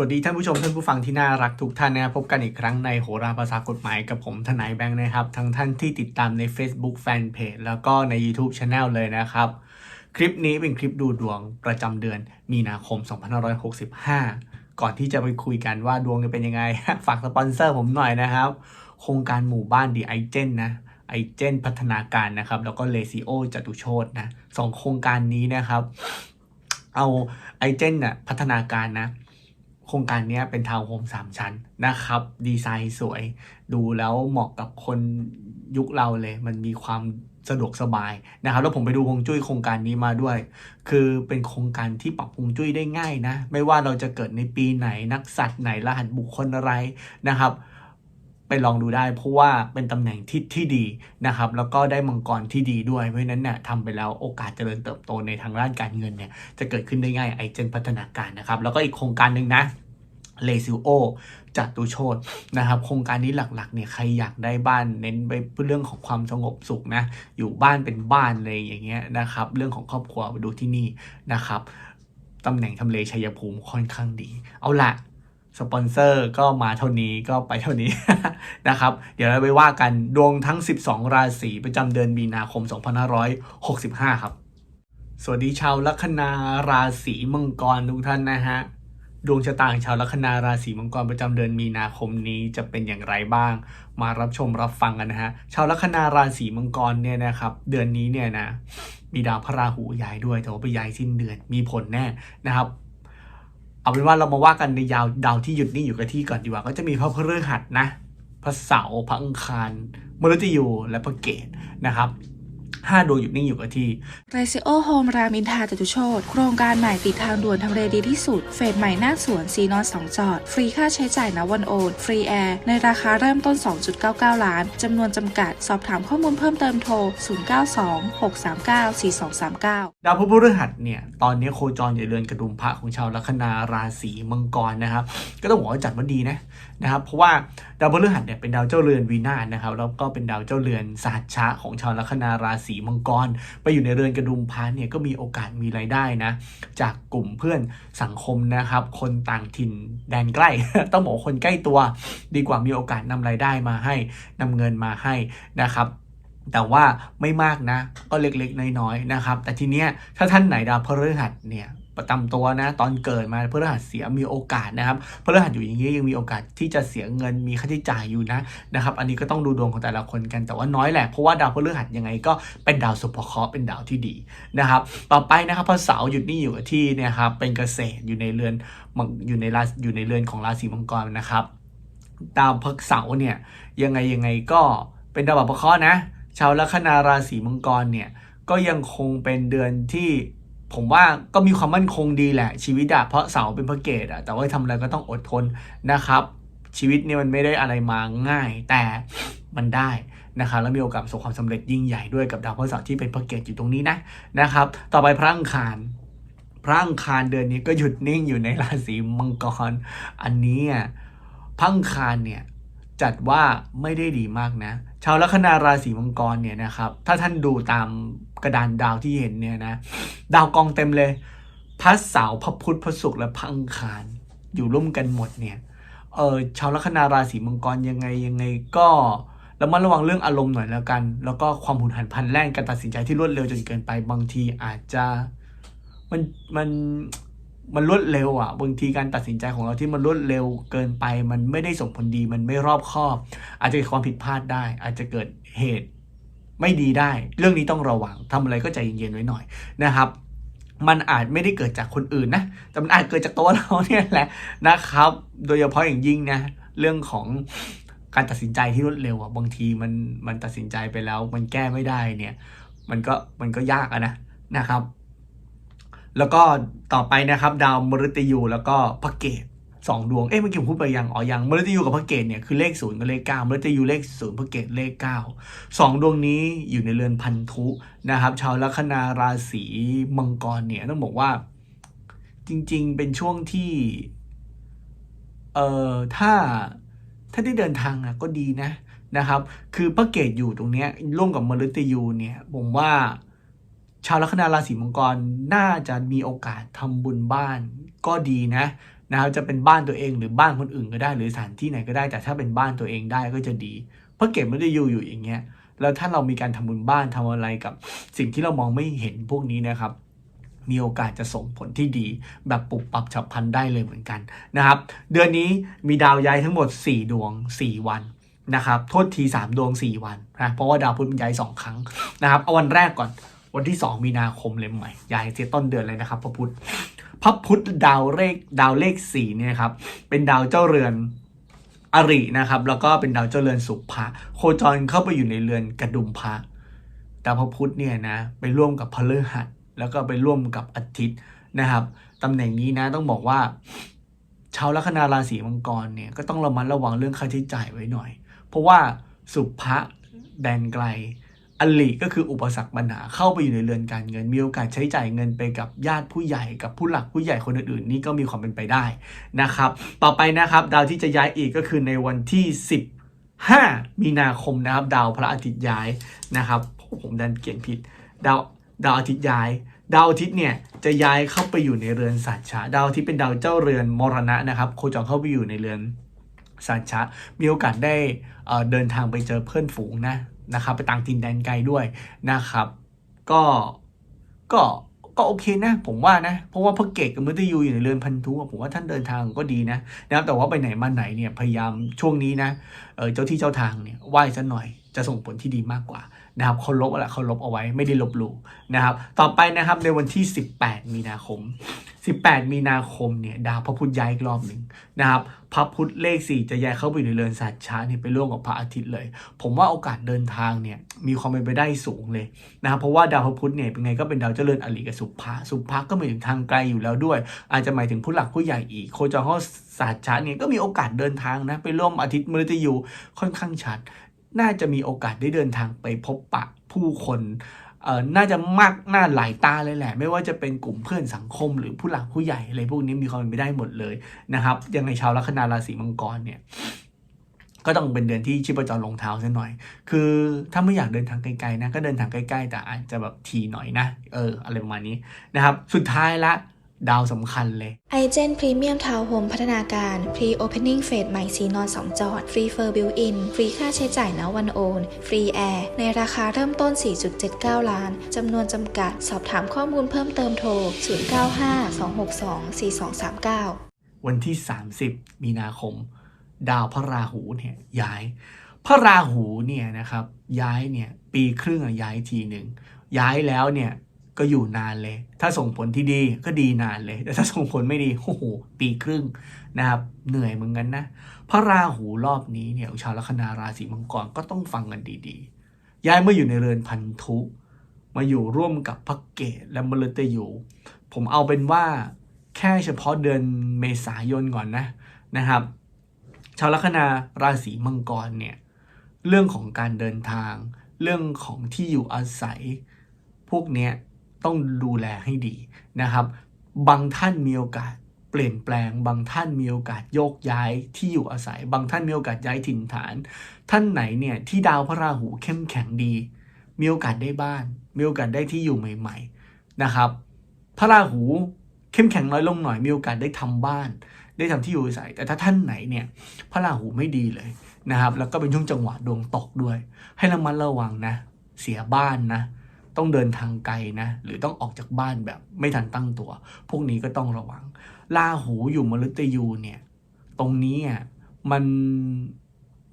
สวัสดีท่านผู้ชมท่านผู้ฟังที่น่ารักทุกท่านนะครับพบกันอีกครั้งในโหราภาษากฎหมายกับผมทนายแบงค์นะครับ ทั้งท่านที่ติดตามใน Facebook Fanpage แล้วก็ใน YouTube Channel เลยนะครับ คลิปนี้เป็นคลิปดูดวงประจำเดือนมีนาคม 2565 ก่อนที่จะไปคุยกันว่าดวงจะเป็นยังไง ฝากสปอนเซอร์ผมหน่อยนะครับ โครงการหมู่บ้านดีไอเจนนะไอเจนพัฒนาการนะครับ แล้วก็เลซิโอจตุโชตนะสองโครงการนี้นะครับ เอาไอเจนน่ะพัฒนาการนะโครงการนี้เป็นทาวน์โฮมสามชั้นนะครับ ดีไซน์สวย ดูแล้วเหมาะกับคน ยุคเราเลย มันมีความสะดวกสบายนะครับ แล้วผมไปดูฮวงจุ้ยโครงการนี้มาด้วย คือเป็นโครงการที่ปรับฮวงจุ้ยได้ง่ายนะ ไม่ว่าเราจะเกิดในปีไหนนักสัตว์ไหนรหัสบุคคลอะไรนะครับ ไปลองดูได้ เพราะว่าเป็นตำแหน่งที่ที่ดีนะครับ แล้วก็ได้มังกรที่ดีด้วย เพราะนั้นเนี่ยทำไปแล้วโอกาสเจริญเติบโตในทางด้านการเงินเนี่ยจะเกิดขึ้นได้ง่ายไอเจนพัฒนาการนะครับ แล้วก็อีกโครงการหนึ่งนะ เลซิโอจัตุโชตนะครับโครงการนี้หลักๆเนี่ยใครอยากได้บ้านเน้นไปเรื่องของความสงบสุขนะอยู่บ้านเป็นบ้านเลยอย่างเงี้ยนะครับ เรื่องของครอบครัวไปดูที่นี่นะครับตำแหน่งทำเลชัยภูมิค่อนข้างดี เอาละสปอนเซอร์ก็มาเท่านี้ก็ไปเท่านี้นะครับ เดี๋ยวเราไปว่ากันดวงทั้ง 12 ราศีประจำเดือนมีนาคม 2565 ครับ สวัสดีชาวลัคนาราศีมังกรทุกท่านนะฮะ ดวงชะตาของชาวลัคนาราศีมังกรประจำเดือนมีนาคมนี้จะเป็นอย่างไรบ้าง มารับชมรับฟังกันนะฮะชาวลัคนาราศีมังกรเนี่ยนะครับ เดือนนี้เนี่ยนะมีดาวพระราหูย้ายด้วยแต่ว่าไปย้ายสิ้นเดือนมีผลแน่นะครับเอาเป็นว่าเรามาว่ากันในยาวดาวที่หยุดนิ่อยู่กับที่ก่อนดีกว่า ก็จะมีพระพฤหัสนะพระเสาร์พระอังคารมฤตยูและพระเกตนะครับ ห้าดวงหยุดนิ่งอยู่กับที่เรซิโอโฮมรามอินทราจตุโชตโครงการใหม่ติดทางด่วนทำเลดีที่สุด เฟสใหม่หน้าสวนสีนอนสองจอด ฟรีค่าใช้จ่ายณวันโอน ฟรีแอร์ ในราคาเริ่มต้น 2.99 ล้าน จำนวนจำกัด สอบถามข้อมูลเพิ่มเติมโทร 0926394239 ดาวพฤหัสเนี่ย ตอนนี้โคจรอยู่ในเรือนกระดุมพระของชาวลัคนาราศีมังกรนะครับ ก็ต้องบอกว่าจัดว่าดีนะ นะครับ เพราะว่าดาวพฤหัสเนี่ยเป็นดาวเจ้าเรือนวีนาศนะครับ แล้วก็เป็นดาวเจ้าเรือนสหัชชะของชาวลัคนาราศีมังกร ไปอยู่ในเรือนกระดุมพระเนี่ยก็มีโอกาสมีรายได้นะจากกลุ่มเพื่อนสังคมนะครับ คนต่างถิ่นแดนใกล้ ต้องบอกคนใกล้ตัว ดีกว่ามีโอกาสนำรายได้มาให้นำเงินมาให้นะครับแต่ว่าไม่มากนะ ก็เล็กๆ น้อยๆนะครับ แต่ทีเนี้ยถ้าท่านไหนดาวพฤหัสเนี่ย ประจำตัวนะตอนเกิดมาพฤหัสเสียมีโอกาสนะครับพฤหัสอยู่อย่างนี้ยังมีโอกาสที่จะเสียเงินมีค่าใช้จ่ายอยู่นะนะครับ อันนี้ก็ต้องดูดวงของแต่ละคนกันแต่ว่าน้อยแหละเพราะว่าดาวพฤหัสยังไงก็เป็นดาวสุภเคราะห์เป็นดาวที่ดีนะครับ ต่อไปนะครับพระเสาร์หยุดนิ่อยู่กับที่นี่ยครับเป็นเกษตรอยู่ในเรือนมังอยู่ในราอยู่ในเรือนของราศีมังกรนะครับดาวพฤกษ์เสาร์เนี่ยยังไงยังไงก็เป็นดาวแบบประเคราะห์นะชาวลัคนาราศีมังกรเนี่ยก็ยังคงเป็นเดือนที่ ผมว่าก็มีความมั่นคงดีแหละ ชีวิตอะเพราะเสาเป็นพระเกตอะแต่ว่าทำอะไรก็ต้องอดทนนะครับ ชีวิตเนี่ยมันไม่ได้อะไรมาง่าย แต่มันได้นะครับแล้วมีโอกาสประสบความสำเร็จยิ่งใหญ่ด้วยกับดาวพฤหัสที่เป็นพระเกตอยู่ตรงนี้นะนะครับ ต่อไปพระอังคารพระอังคารเดือนนี้ก็หยุดนิ่งอยู่ในราศีมังกร อันนี้อะพระอังคารเนี่ยจัดว่าไม่ได้ดีมากนะ ชาวลัคนาราศีมังกรเนี่ยนะครับ ถ้าท่านดูตาม กระดานดาวที่เห็นเนี่ยนะ ดาวกองเต็มเลย พระเสาร์พระพุธพระศุกร์และพระอังคาร อยู่ร่วมกันหมดเนี่ยเออชาวลัคนาราศีมังกรยังไงยังไงก็ระมัดระวังเรื่องอารมณ์หน่อยแล้วกัน แล้วก็ความหุนหันพลันแล่นการตัดสินใจที่รวดเร็วจนเกินไป บางทีอาจจะมันมันมันรวดเร็วอะ บางทีการตัดสินใจของเราที่มันรวดเร็วเกินไป มันไม่ได้ส่งผลดีมันไม่รอบคอบ อาจจะเกิดความผิดพลาดได้ อาจจะเกิดเหตุ ไม่ดีได้ เรื่องนี้ต้องระวังทำอะไรก็ใจเย็นๆไว้หน่อยนะครับมันอาจไม่ได้เกิดจากคนอื่นนะ แต่มันอาจเกิดจากตัวเราเนี่ยแหละนะครับ โดยเฉพาะอย่างยิ่งนะ เรื่องของการตัดสินใจที่รวดเร็วอะ บางทีมันมันตัดสินใจไปแล้ว มันแก้ไม่ได้เนี่ย มันก็มันก็ยากอะนะนะครับ แล้วก็ต่อไปนะครับ ดาวมฤตยูแล้วก็พระเกต สองดวง เอ๊ะเมื่อกี้ผมพูดไปยังอ๋อยังมฤตยูกับพระเกตเนี่ยคือเลขศูนย์กับเลขเก้ามฤตยูเลขศูนย์พระเกตเลขเก้าสองดวงนี้อยู่ในเรือนพันธุนะครับ ชาวลัคนาราศีมังกรเนี่ยต้องบอกว่า จริง ๆ เป็นช่วงที่เอ่อถ้าถ้าได้เดินทางอะก็ดีนะนะครับ คือพระเกตอยู่ตรงเนี้ยร่วมกับมฤตยูเนี่ยผมว่าชาวลัคนาราศีมังกรน่าจะมีโอกาสทำบุญบ้านก็ดีนะ นะครับจะเป็นบ้านตัวเองหรือบ้านคนอื่นก็ได้ หรือสถานที่ไหนก็ได้ แต่ถ้าเป็นบ้านตัวเองได้ก็จะดี เพราะเก็บไม่ได้อยู่อยู่อย่างเงี้ยแล้วถ้าเรามีการทำบุญบ้านทำอะไรกับสิ่งที่เรามองไม่เห็นพวกนี้นะครับ มีโอกาสจะส่งผลที่ดี แบบปุบปับฉับพลันได้เลยเหมือนกันนะครับ เดือนนี้มีดาวย้ายทั้งหมด 4 ดวง 4 วันนะครับโทษที 3 ดวง 4 วันนะเพราะว่าดาวพุธมันย้าย 2 ครั้งนะครับเอาวันแรกก่อนวันที่ 2 มีนาคมเลยใหม่ย้ายเสียต้นเดือนเลยนะครับพระพุธ พระพุธดาวเลขดาวเลข4เนี่ยครับเป็นดาวเจ้าเรือนอรินะครับ แล้วก็เป็นดาวเจ้าเรือนสุภะโคจรเข้าไปอยู่ในเรือนกระดุมพระดาวพระพุธเนี่ยนะไปร่วมกับพฤหัสแล้วก็ไปร่วมกับอาทิตย์นะครับตำแหน่งนี้นะต้องบอกว่าชาวลัคนาราศีมังกรเนี่ยก็ต้องระมัดระวังเรื่องค่าใช้จ่ายไว้หน่อย เพราะว่าสุภะแดนไกล อลิก็คืออุปสรรคปัญหาเข้าไปอยู่ในเรือนการเงิน มีโอกาสใช้จ่ายเงินไปกับญาติผู้ใหญ่กับผู้หลักผู้ใหญ่คนอื่นๆนี่ก็มีความเป็นไปได้นะครับ ต่อไปนะครับดาวที่จะย้ายอีกก็คือในวันที่ 15 มีนาคมนะครับ ดาวพระอาทิตย์ย้ายนะครับผมดันเขียนผิดดาวดาวอาทิตย์ย้ายดาวอาทิตย์เนี่ยจะย้ายเข้าไปอยู่ในเรือนสัตว์ชาดาวอาทิตย์เป็นดาวเจ้าเรือนมรณะนะครับโคจรเข้าไปอยู่ในเรือนสัตว์ชามีโอกาสได้เดินทางไปเจอเพื่อนฝูงนะ นะครับไปต่างถิ่นแดนไกลด้วยนะครับ ก็ก็ก็โอเคนะ ผมว่านะ เพราะว่าพระเกตกับมฤตยูอยู่ในเรือนพันธุผมว่าท่านเดินทางก็ดีนะนะครับแต่ว่าไปไหนมาไหนเนี่ยพยายามช่วงนี้นะเออเจ้าที่เจ้าทางเนี่ยไหว้ซะหน่อยจะส่งผลที่ดีมากกว่านะครับเคารพอะไรเคารพเอาไว้ไม่ได้ลบหลู่นะครับ ต่อไปนะครับในวันที่ 18 มีนาคม 18 มีนาคมเนี่ยดาวพระพุธย้ายอีกรอบหนึ่งนะครับ พระพุธเลข4จะย้ายเข้าไปในเรือนสัตว์ช้าเนี่ยไปร่วมกับพระอาทิตย์เลย ผมว่าโอกาสเดินทางเนี่ยมีความเป็นไปได้สูงเลยนะครับเพราะว่าดาวพระพุธเนี่ยเป็นไงก็เป็นดาวเจริญอริกับสุภะสุภะก็หมายถึงทางไกลอยู่แล้วด้วย อาจจะหมายถึงผู้หลักผู้ใหญ่อีก โคจรเข้าสัตว์ช้าเนี่ยก็มีโอกาสเดินทางนะไปร่วมอาทิตย์มฤตยูค่อนข้างชัด น่าจะมีโอกาสได้เดินทางไปพบปะผู้คน น่าจะมากหน้าหลายตาเลยแหละ ไม่ว่าจะเป็นกลุ่มเพื่อนสังคมหรือผู้หลักผู้ใหญ่อะไรพวกนี้มีความเป็นไปได้หมดเลยนะครับ ยังไงชาวลัคนาราศีมังกรเนี่ยก็ต้องเป็นเดือนที่ชีพจรลงเท้าซะหน่อย คือถ้าไม่อยากเดินทางไกลๆนะ ก็เดินทางใกล้ๆ แต่อาจจะแบบทีหน่อยนะ เออ อะไรประมาณนี้นะครับ สุดท้ายละ ดาวสำคัญเลยไอเจนพรีเมียมทาวน์โฮมพัฒนาการพรีโอเพนนิ่งเฟสใหม่สีนอน 2 จอด ฟรีเฟอร์บิวอิน ฟรีค่าใช้จ่ายณวันโอน ฟรีแอร์ ในราคาเริ่มต้น 4.79 ล้าน จำนวนจำกัด สอบถามข้อมูลเพิ่มเติมโทร 0952624239 วันที่ 30 มีนาคม ดาวพระราหูเนี่ยย้าย พระราหูเนี่ยนะครับย้ายเนี่ยปีครึ่งอะย้ายทีหนึ่งย้ายแล้วเนี่ย ก็อยู่นานเลย ถ้าส่งผลที่ดีก็ดีนานเลย แต่ถ้าส่งผลไม่ดีโอ้โหปีครึ่งนะครับเหนื่อยเหมือนกันนะพระราหูรอบนี้เนี่ยชาวลัคนาราศีมังกรก็ต้องฟังกันดีๆ ย้ายมาอยู่ในเรือนพันธุมาอยู่ร่วมกับพระเกตและมฤตยูผมเอาเป็นว่าแค่เฉพาะเดือนเมษายนก่อนนะนะครับ ชาวลัคนาราศีมังกรเนี่ยเรื่องของการเดินทาง เรื่องของที่อยู่อาศัย พวกเนี้ย ต้องดูแลให้ดีนะครับ บางท่านมีโอกาสเปลี่ยนแปลง บางท่านมีโอกาสโยกย้ายที่อยู่อาศัย บางท่านมีโอกาสย้ายถิ่นฐาน ท่านไหนเนี่ยที่ดาวพระราหูเข้มแข็งดี มีโอกาสได้บ้าน มีโอกาสได้ที่อยู่ใหม่ ๆนะครับ พระราหูเข้มแข็งน้อยลงหน่อยมีโอกาสได้ทำบ้าน ได้ทำที่อยู่อาศัย แต่ถ้าท่านไหนเนี่ยพระราหูไม่ดีเลยนะครับ แล้วก็เป็นช่วงจังหวะดวงตกด้วย ให้ระมัดระวังนะ เสียบ้านนะ ต้องเดินทางไกลนะ หรือต้องออกจากบ้านแบบไม่ทันตั้งตัว พวกนี้ก็ต้องระวังราหูอยู่มฤตยูเนี่ย ตรงนี้อะมัน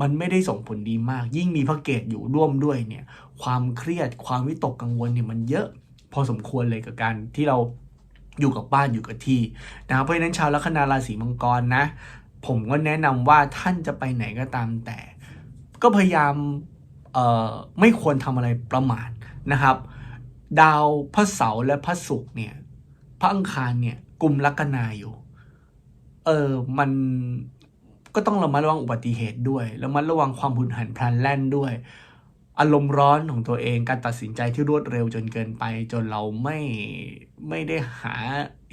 มันไม่ได้ส่งผลดีมาก ยิ่งมีพระเกตอยู่ร่วมด้วยเนี่ย ความเครียดความวิตกกังวลเนี่ยมันเยอะพอสมควรเลยกับการที่เราอยู่กับบ้านอยู่กับที่นะเพราะฉะนั้นชาวลัคนาราศีมังกรนะ ผมก็แนะนำว่าท่านจะไปไหนก็ตามแต่ ก็พยายามเออไม่ควรทำอะไรประมาท นะครับ ดาวพระเสาร์และพระศุกร์เนี่ย พระอังคารเนี่ยกลุ่มลัคนาอยู่ เออมันก็ต้องระมัดระวังอุบัติเหตุด้วยระมัดระวังความหุนหันพลันแล่นด้วย อารมณ์ร้อนของตัวเองการตัดสินใจที่รวดเร็วจนเกินไป จนเราไม่ไม่ได้หา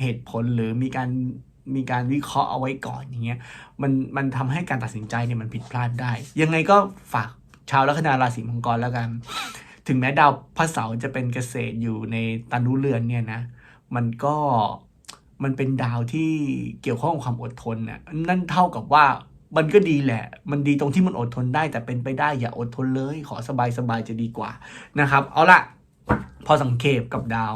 เหตุผลหรือมีการมีการวิเคราะห์เอาไว้ก่อนอย่างเงี้ยมันมันทำให้การตัดสินใจเนี่ยมันผิดพลาดได้ ยังไงก็ฝากชาวลัคนาราศีมังกรแล้วกัน ถึงแม้ดาวพระเสาร์จะเป็นเกษตรอยู่ในตันุเรือนเนี่ยนะ มันก็มันเป็นดาวที่เกี่ยวข้องกับความอดทนน่ะนั่นเท่ากับว่ามันก็ดีแหละ มันดีตรงที่มันอดทนได้ แต่เป็นไปได้อย่าอดทนเลย ขอสบายสบายจะดีกว่านะครับ เอาละพอสังเกตกับดาว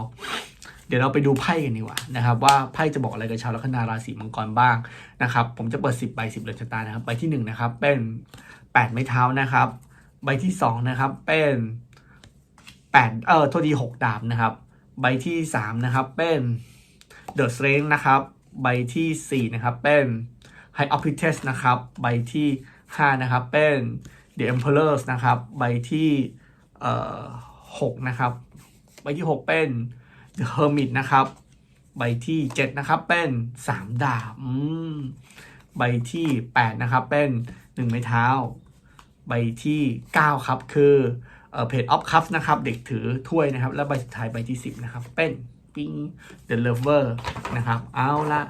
เดี๋ยวเราไปดูไพ่กันดีกว่านะครับ ว่าไพ่จะบอกอะไรกับชาวลัคนาราศีมังกรบ้างนะครับ ผมจะเปิด 10ใบ10เรือนชะตานะครับใบที่หนึ่งนะครับเป็นแปดไม้เท้านะครับ ใบที่สองนะครับเป็น แปดเออโทษทีหกดาบนะครับ ใบที่สามนะครับ เป็นเดอะ r เ n งนะครับ ใบที่สี่นะครับเป็น High of p r i t e s นะครับ ใบที่ห้านะครับเป็น The Emperors นะครับ ใบที่เอ่อหกนะครับ ใบที่หกเป็น The Hermit นะครับ ใบที่เจ็ดนะครับเป็นสามดาบใบที่แปดนะครับเป็นหนึ่งไม้เท้า ใบที่ 9 ครับคือ เออเพจออฟคัพนะครับ เด็กถือถ้วยนะครับ แล้วใบสุดท้ายใบที่ 10 นะครับ เป็นปิ้ง The Lover นะครับ เอาละ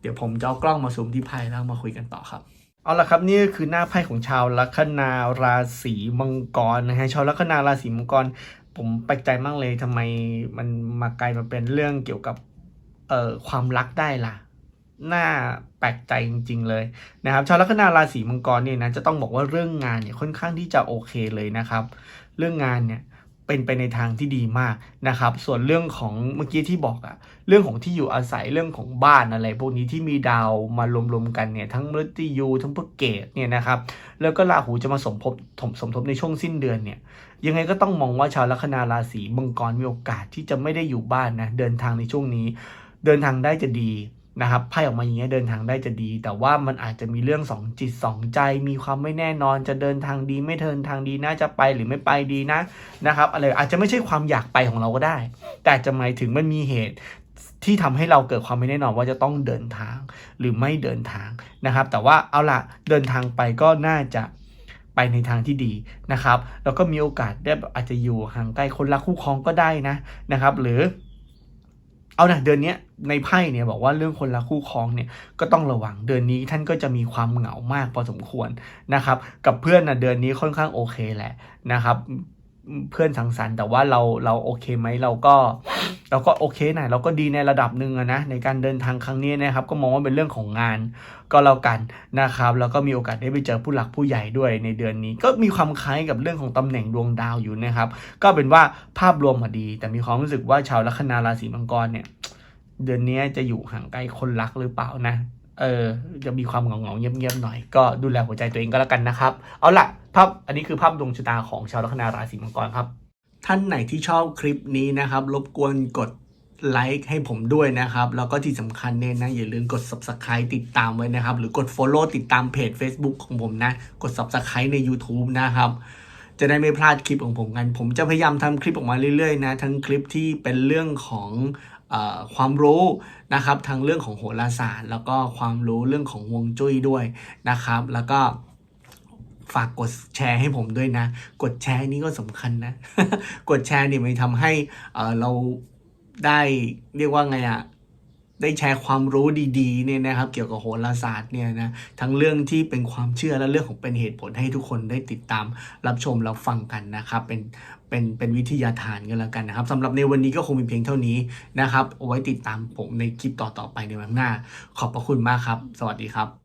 เดี๋ยวผมจะเอากล้องมาซูมที่ไพ่แล้วมาคุยกันต่อครับ เอาละครับนี่คือหน้าไพ่ของชาวลัคนาราศีมังกรนะฮะชาวลัคนาราศีมังกร ผมแปลกใจมากเลยทำไมมันมากลายมาเป็นเรื่องเกี่ยวกับเอ่อความรักได้ล่ะน่าแปลกใจจริง ๆ เลยนะครับชาวลัคนาราศีมังกรเนี่ยนะจะต้องบอกว่าเรื่องงานเนี่ยค่อนข้างที่จะโอเคเลยนะครับ เรื่องงานเนี่ยเป็นไปในทางที่ดีมากนะครับ ส่วนเรื่องของเมื่อกี้ที่บอกอะเรื่องของที่อยู่อาศัยเรื่องของบ้านอะไร พวกนี้ที่มีดาวมารวมๆกันเนี่ยทั้งมฤตยูทั้งพวกเกตเนี่ยนะครับ แล้วก็ราหูจะมาสมทบถมสมทบในช่วงสิ้นเดือนเนี่ย ยังไงก็ต้องมองว่าชาวลัคนาราศีมังกรมีโอกาสที่จะไม่ได้อยู่บ้านนะเดินทางในช่วงนี้ เดินทางได้จะดี นะครับไพ่ออกมาอย่างเงี้ยเดินทางได้จะดี แต่ว่ามันอาจจะมีเรื่องสองจิตสองใจ มีความไม่แน่นอนจะเดินทางดีไม่เดินทางดีน่าจะไปหรือไม่ไปดีนะนะครับอะไรอาจจะไม่ใช่ความอยากไปของเราก็ได้ แต่จะหมายถึงมันมีเหตุที่ทำให้เราเกิดความไม่แน่นอนว่าจะต้องเดินทางหรือไม่เดินทางนะครับ แต่ว่าเอาละเดินทางไปก็น่าจะไปในทางที่ดีนะครับ แล้วก็มีโอกาสได้อาจจะอยู่ห่างไกลคนรักคู่ครองก็ได้นะนะครับ หรือ เอานะเดือนนี้ในไพ่เนี่ยบอกว่าเรื่องคนละคู่ครองเนี่ยก็ต้องระวังเดือนนี้ท่านก็จะมีความเหงามากพอสมควรนะครับ กับเพื่อนนะเดือนนี้ค่อนข้างโอเคแหละนะครับ เพื่อนสังสรรค์แต่ว่าเราเราโอเคไหมเราก็เราก็โอเคนะเราก็ดีในระดับหนึ่งนะในการเดินทางครั้งนี้นะครับ ก็มองว่าเป็นเรื่องของงานก็แล้วกันนะครับแล้วก็มีโอกาสได้ไปเจอผู้หลักผู้ใหญ่ด้วยในเดือนนี้ ก็มีความคล้ายกับเรื่องของตำแหน่งดวงดาวอยู่นะครับ ก็เป็นว่าภาพรวมมาดี แต่มีความรู้สึกว่าชาวลัคนาราศีมังกรเนี่ย เดือนนี้จะอยู่ห่างไกลคนรักหรือเปล่านะเออจะมีความเหงาเงาๆเงียบๆหน่อย ก็ดูแลหัวใจตัวเองก็แล้วกันนะครับ เอาล่ะ ภาพอันนี้คือภาพดวงชะตาของชาวลัคนาราศีมังกรครับ ท่านไหนที่ชอบคลิปนี้นะครับรบกวนกดไลค์ให้ผมด้วยนะครับ แล้วก็ที่สำคัญเนี่ยนะอย่าลืมกด subscribe ติดตามไว้นะครับ หรือกด follow ติดตามเพจ Facebook ของผมนะ กด subscribe ใน YouTube นะครับจะได้ไม่พลาดคลิปของผมกัน ผมจะพยายามทำคลิปออกมาเรื่อยๆนะทั้งคลิปที่เป็นเรื่องของอความรู้นะครับทั้งเรื่องของโหราศาสตร์ แล้วก็ความรู้เรื่องของวงจุ้ยด้วยนะครับ แล้วก็ ฝากกดแชร์ให้ผมด้วยนะ กดแชร์นี่ก็สำคัญนะ กดแชร์เนี่ยมันทำให้เอ่อเราได้เรียกว่าไงอะได้แชร์ความรู้ดีๆเนี่ยนะครับ เกี่ยวกับโหราศาสตร์เนี่ยนะทั้งเรื่องที่เป็นความเชื่อและเรื่องของเป็นเหตุผลให้ทุกคนได้ติดตามรับชมรับฟังกันนะครับ เป็นเป็นเป็นวิทยาทานกันแล้วกันนะครับสำหรับในวันนี้ก็คงมีเพียงเท่านี้นะครับเอาไว้ติดตามผมในคลิปต่อๆไปในวันหน้า ขอบพระคุณมากครับ สวัสดีครับ